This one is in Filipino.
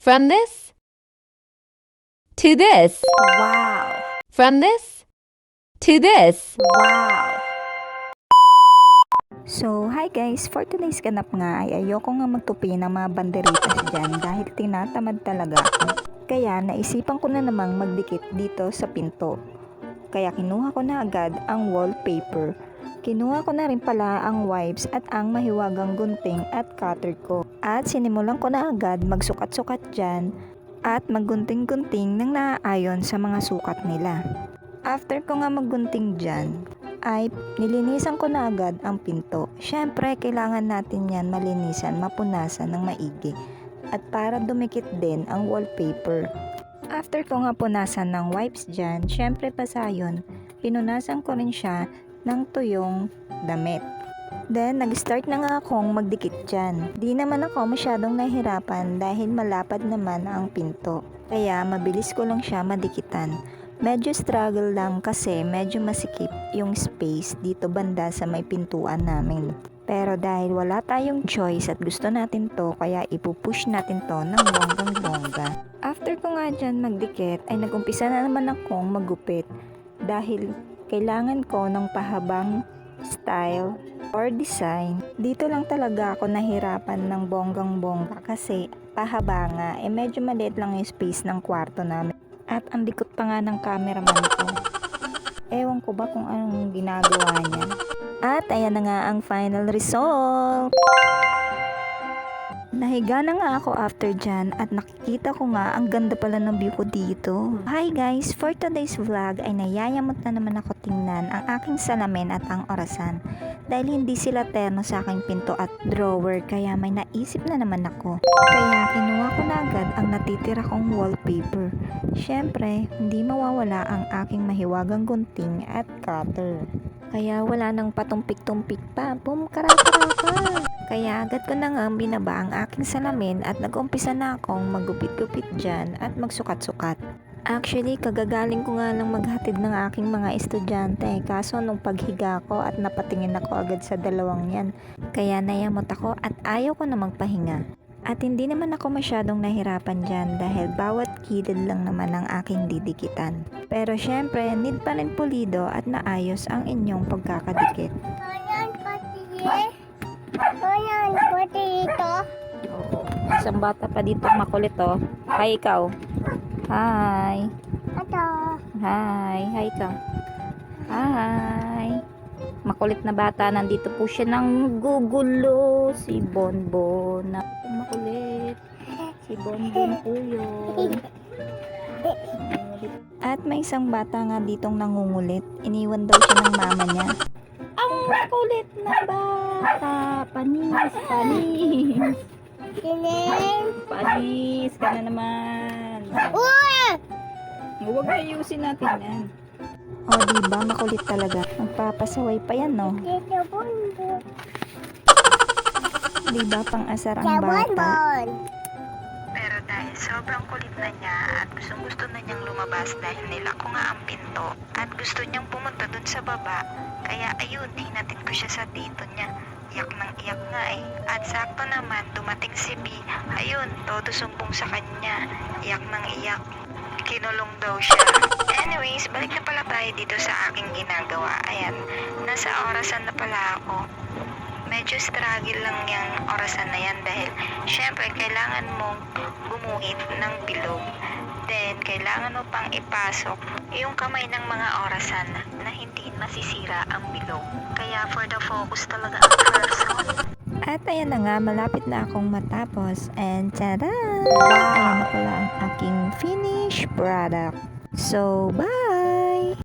From this to this. Wow! From this to this. Wow! So, hi guys! For today's ganap nga ay ayoko nga magtupi ng mga banderitas dyan dahil tinatamad talaga ako. Kaya naisipan ko na namang magdikit dito sa pinto. Kaya kinuha ko na agad ang wallpaper. Kinuha ko na rin pala ang wipes at ang mahiwagang gunting at cutter ko. At sinimulan ko na agad magsukat-sukat dyan at maggunting-gunting ng naaayon sa mga sukat nila. After ko nga maggunting dyan, ay nilinisan ko na agad ang pinto. Siyempre, kailangan natin yan malinisan, mapunasan ng maigi. At para dumikit din ang wallpaper. After ko nga punasan ng wipes dyan, syempre pa sa yun, pinunasan ko rin siya ng tuyong damit. Then, nag-start na nga akong magdikit dyan. Di naman ako masyadong nahirapan dahil malapad naman ang pinto. Kaya mabilis ko lang siya madikitan. Medyo struggle lang kasi medyo masikip yung space dito banda sa may pintuan namin. Pero dahil wala tayong choice at gusto natin to, kaya ipupush natin to ng bonggang bongga. After ko nga dyan magdikit, ay nagumpisa na naman akong magupit dahil kailangan ko ng pahabang style or design. Dito lang talaga ako nahirapan ng bonggang bongga kasi pahaba nga, eh medyo maliit lang yung space ng kwarto namin. At ang likot pa nga ng cameraman ko. Ewan ko ba kung anong ginagawa niya. At ayan na nga ang final result. Nahiga na nga ako after dyan at nakikita ko nga ang ganda pala ng view ko dito. Hi guys! For today's vlog ay nayayamot na naman ako tingnan ang aking salamin at ang orasan. Dahil hindi sila terno sa aking pinto at drawer kaya may naisip na naman ako. Kaya kinuha ko na agad ang natitira kong wallpaper. Siyempre, hindi mawawala ang aking mahiwagang gunting at cutter. Kaya wala nang patumpik-tumpik pa. Boom, karaka Kaya agad ko na nga binaba ang aking salamin at nag-umpisa na akong magupit-gupit dyan at magsukat-sukat. Actually, kagagaling ko nga lang maghatid ng aking mga estudyante. Kaso nung paghiga ko at napatingin ako agad sa dalawang yan. Kaya nayamot ako at ayaw ko na magpahinga. At hindi naman ako masyadong nahirapan dyan dahil bawat kilid lang naman ang aking didikitan. Pero syempre, need pa rin pulido at naayos ang inyong pagkakadikit. Ayan, pati Ayan, pati ito. Oo. Isang bata pa dito makulit oh. Hi ikaw. Hi. Ito. Hi. Hi ikaw. Hi. Makulit na bata. Nandito po siya ng gugulo. Si Bonbon. Na makulit. Si Bonbon po yun. At may isang bata nga ditong nangungulit. Iniwan daw siya ng mama niya. Ang makulit na bata. Panis, panis. Kinin. Panis ka na naman. Uy! Huwag na ayusin natin yan. O, oh, diba? Makulit talaga. Magpapasaway pa yan, no? Diba pang asar Sa ang bata? Pero dahil sobrang kulit na niya at gustong gusto na niyang lumabas dahil nila ko nga ang pinto at gusto niyang pumunta dun sa baba, kaya ayun, hinatid ko siya sa tito niya. Iyak ng iyak nga eh. At sakto naman, dumating si B. Ayun, todo sumbong sa kanya. Iyak ng iyak. Kinulong daw siya. Anyways, balik na pala tayo dito sa aking ginagawa. Ayan, nasa orasan na pala ako medyo struggle lang yung orasan na yan dahil syempre kailangan mong gumuhit ng bilog. Then, kailangan mo pang ipasok yung kamay ng mga orasan na hindi masisira ang bilog. Kaya for the focus talaga ang person. At ayan na nga, malapit na akong matapos. And tada! Ayan na pala ang aking finished product. So, bye!